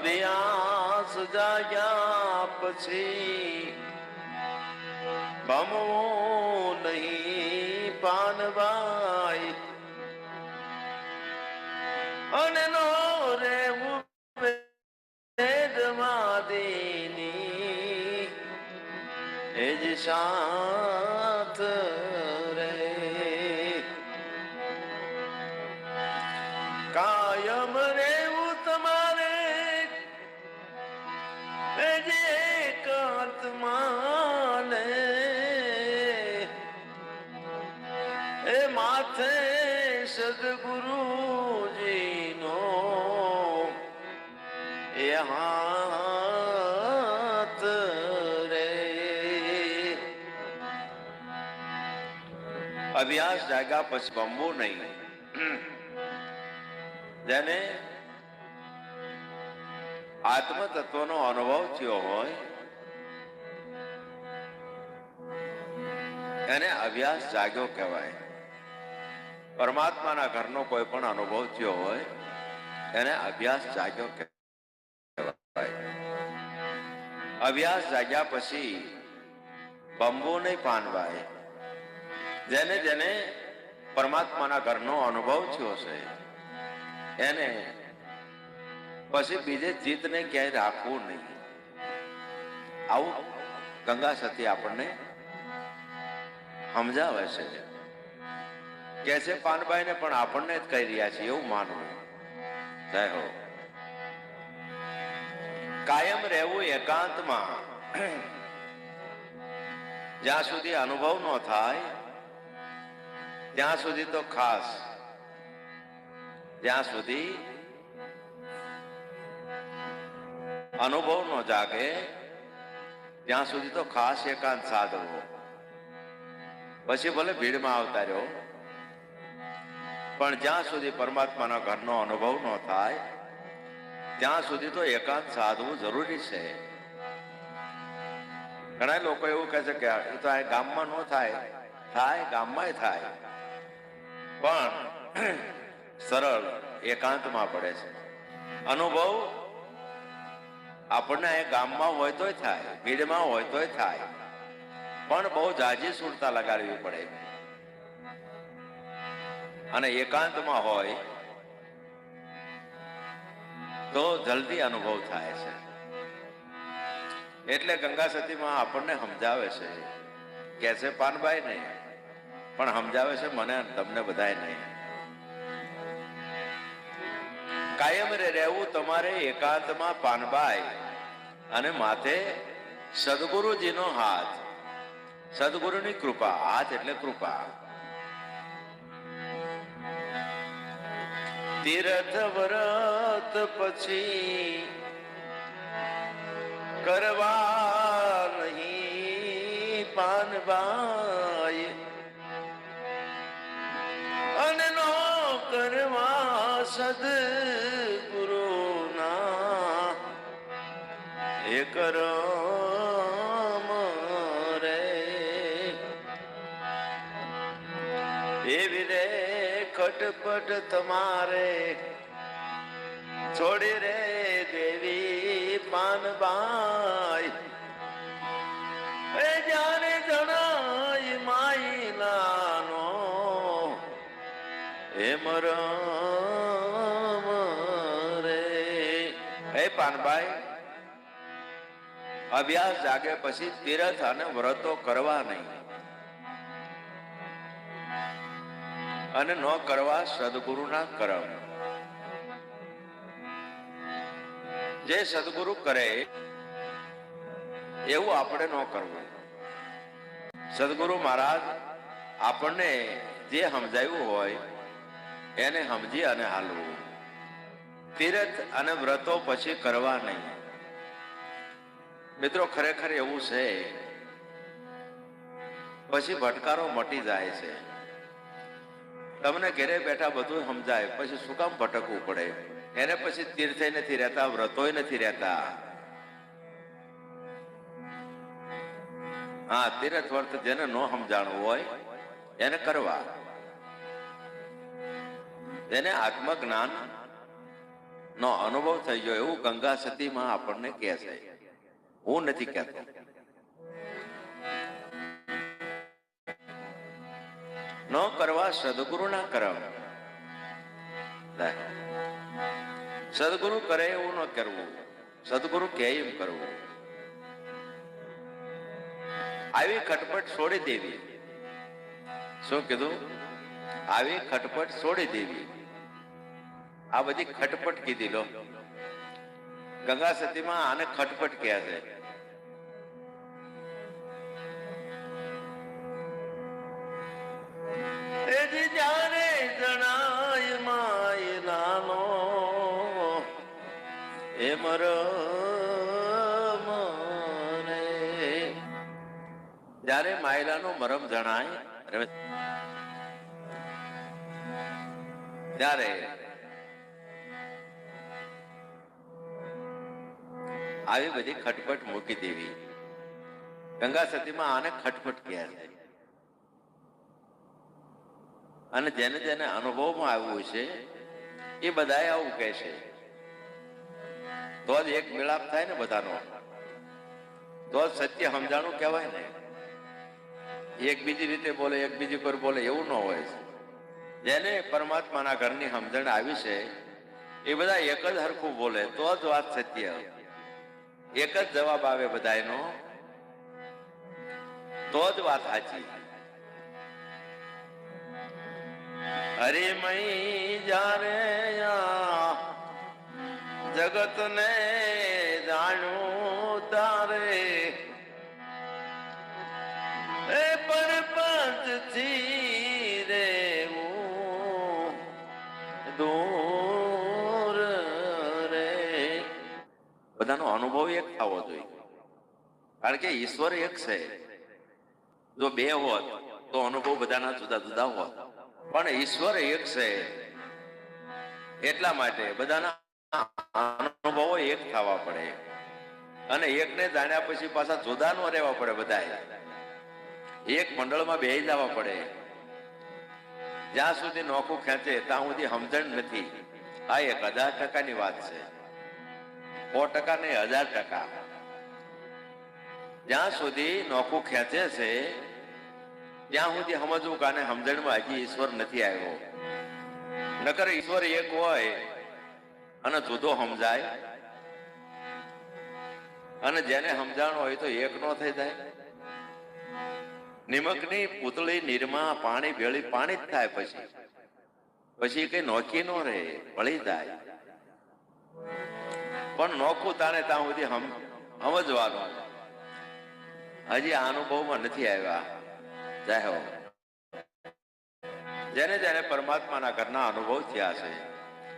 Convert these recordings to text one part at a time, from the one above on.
અભ્યાસ જાગ્યા પછી ભમવો નહીં પાનવાય. અને નો રેવું દેની. એ જ શાંત માથે સદગુરુજીનો એ હાથ અભ્યાસ જાગ્યા પછી બમવું નહીં. જેને આત્મતત્વનો અનુભવ થયો હોય, એને અભ્યાસ જાગ્યો કહેવાય. પરમાત્માના ઘરનો કોઈ પણ અનુભવ થયો હોય, એને અભ્યાસ જાગ્યો કહેવાય. અભ્યાસ જાગ્યા પછી બંબુ નહીં પાનવાય. જેને જેને પરમાત્માના ઘરનો અનુભવ થયો છે, એને પછી બીજે જીતને ક્યાંય રાખવું નહીં. આવું ગંગા સતી આપણને સમજાવે છે. કે છે પાનબાઈને પણ આપણને જ કહી રહ્યા છે એવું માનવું. જય હો. કાયમ રહેવું એકાંતમાં. જ્યાં સુધી અનુભવ ન થાય, ત્યાં સુધી તો ખાસ. જ્યાં સુધી અનુભવ ન જાગે, ત્યાં સુધી તો ખાસ એકાંત સાધવો. પછી ભલે ભીડમાં આવતા રહ્યો. પણ જ્યાં સુધી પરમાત્માના ઘરનો અનુભવ ન થાય, ત્યાં સુધી તો એકાંત સાધવું જરૂરી છે. ઘણા લોકો એવું કહે છે કે એ તો આ ગામમાં ન થાય થાય ગામમાંય થાય. પણ સરળ એકાંતમાં પડે છે. અનુભવ આપણને એ ગામમાં હોય તોય થાય, ભીડમાં હોય તોય થાય. પણ બહુ જાજી સુરતા લગાડવી પડે. અને એકાંતમાં હોય તો જલ્દી અનુભવ થાય છે. એટલે ગંગા સતીમાં આપણને સમજાવે છે. કે છે, પાનભાઈ નહીં, પણ સમજાવે છે મને તમને બધાય નહીં. કાયમ રહેવું તમારે એકાંતમાં પાનબાઈ અને માથે સદગુરુજીનો હાથ. સદગુરુની કૃપા, હાથ એટલે કૃપા. તીર્થ વ્રત પછી કરવા નહીં પાનબાઈ અને નો કરવા ના એ કરમ ખટપટ તમારે છોડી રે દેવી પાનબાઈ એ જાણે જણાય માઈલાનો એ મરમ રે હે પાનબાઈ અભ્યાસ જાગે પછી તીરથ અને વ્રતો કરવા નહીં અને ન કરવા સદગુરુના કરમ. જે સદગુરુ કરે, એવું આપણે ન કરવું. સદગુરુ મહારાજ આપણને જે સમજાવ્યું હોય, એને સમજી અને હાલવું. તીરથ અને વ્રતો પછી કરવા નહીં. મિત્રો, ખરેખર એવું છે. પછી ભટકારો મટી જાય છે. તમને ઘેરે બેઠા બધું સમજાય. પછી શું કામ ભટકવું પડે. એને પછી તીર્થે નથી રહેતા, વ્રતોય નથી રહેતા. હા, તીર્થ વર્ત જેને ન સમજાણવું હોય, એને કરવા. એને આત્મજ્ઞાન નો અનુભવ થઈ ગયો. એવું ગંગા સતીમાં આપણને કહે છે. હું નથી કહેતો. ન કરવા સદગુરુના કરમ. લે. સદગુરુ કરે એવું ન કરવું. સદગુરુ કહે એમ કરવું. આવી ખટપટ છોડી દેવી. શું કીધું? આવી ખટપટ છોડી દેવી. આ બધી ખટપટ કીધી લો. ગંગા સતીમાં આને ખટપટ કહે છે. જ્યારે માયલાનો મરમ જણાય. ત્યારે આવી બધી ખટપટ મૂકી દેવી. ગંગા સતીમાં આને ખટપટ કહે અને જેને જેને અનુભવમાં આવ્યું છે, એ બધાએ આવું કહે છે. તો જ એક મિલાપ થાય ને બધાનો. તો જ સત્ય સમજાણું કહેવાય ને. એક રીતે બોલે એક પર બોલે, એવું ન હોય. જેને પરમાત્માના ઘરની સમજણ આવી છે, એ બધા એક જ હરખું બોલે, તો જ વાત સત્ય. એક જ જવાબ આવે બધાયનો, તો જ વાત સાચી. હરિમય જારે જગત ને દૂર રે. બધાનો અનુભવ એક થવો જોઈએ. કારણ કે ઈશ્વર એક છે. જો બે હોત, તો અનુભવ બધાના જુદા જુદા હોત. પણ ઈશ્વર એક છે. એટલા માટે બધાના અનુભવો એક થવા પડે. અને એકને જાણ્યા પછી પાછા જુદા નો રહેવા પડે બધાએ એક મંડળમાં બે જવા પડે. જ્યાં સુધી નોખું ખેંચે, ત્યાં સુધી સમજણ નથી. આ એક હજાર ટકાની વાત છે. સો ટકા નહીં, હજાર ટકા. જ્યાં સુધી નોખું ખેંચે છે, ત્યાં સુધી સમજવું કાને સમજણમાં હજી ઈશ્વર નથી આવ્યો. નકર ઈશ્વર એક હોય, અને જુદો સમજાય. અને જેને સમજાણો હોય તો એક નો થઈ જાય. નિમકની પૂતળી નિરમા પાણી ભેળી પાણી જ થાય પછી. પછી કઈ નોખી નો રહે, ભળી જાય. પણ નોખું તાને ત્યાં સુધી સમજવાનું. હજી આ અનુભવમાં નથી આવ્યા. જય જેને જેને પરમાત્માના ઘરના અનુભવ થયા છે,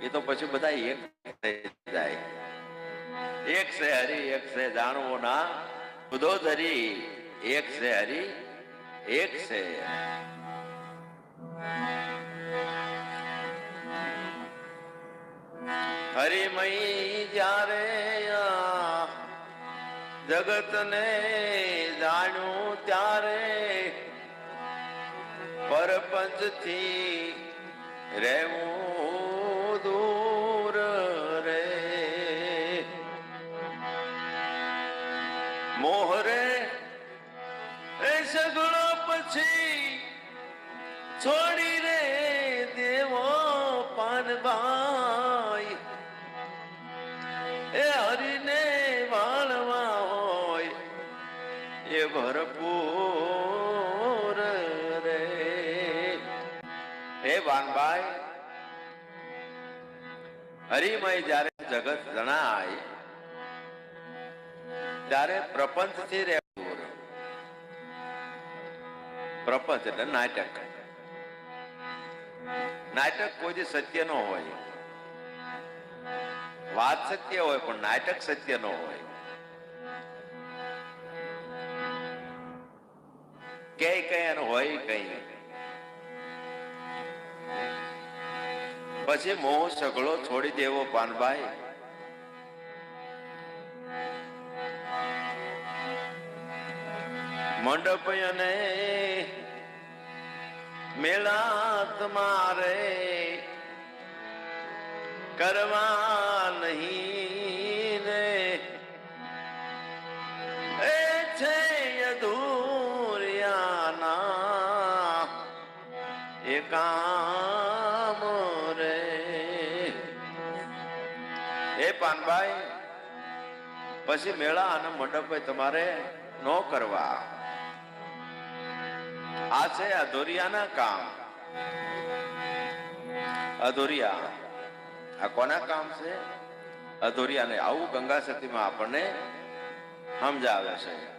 એ તો પછી બધા એક થઈ જાય. એક છે હરી, એક છે જાણવો ના. ખુદો ધરી એક છે હરી એક છે. હરિમય જ્યારે જગતને જાણ્યું ત્યારે પરપંચથી રહેવું એ ભરપૂર રે. હે વાનભાઈ, હરિમય જ્યારે જગત જણાય, ત્યારે પ્રપંચથી રહેવું પ્રપંચ એટલે નાટક. નાટક કોઈ સત્ય ન હોય. વાત સત્ય હોય, પણ નાટક સત્ય ન હોય. કે કઈ હોય કઈ પછી મોહ સગળો છોડી દેવો પાનભાઈ. મંડપ અને મેળા તમારે કરવા નહીં. એ કામ રે. એ પાનભાઈ, પછી મેળા અને મંડપ તમારે ન કરવા. આ છે અધોરિયાના કામ. અધોરિયા. આ કોના કામ છે? અધોરિયાને આવું ગંગા સતીમાં આપણને સમજાવે છે.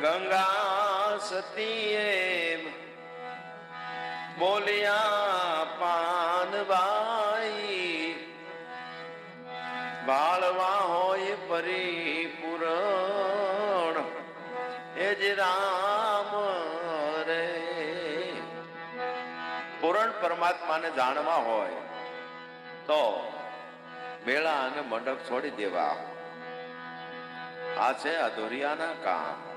ગંગા સતી બોલ્યા પાનબાઈ બાળવા હોય પરિપૂરણ. એ જ રામ રે. પૂરણ પરમાત્માને જાણવા હોય તો મેળા અને મંડપ છોડી દેવા. આ છે અધોરિયાના કામ.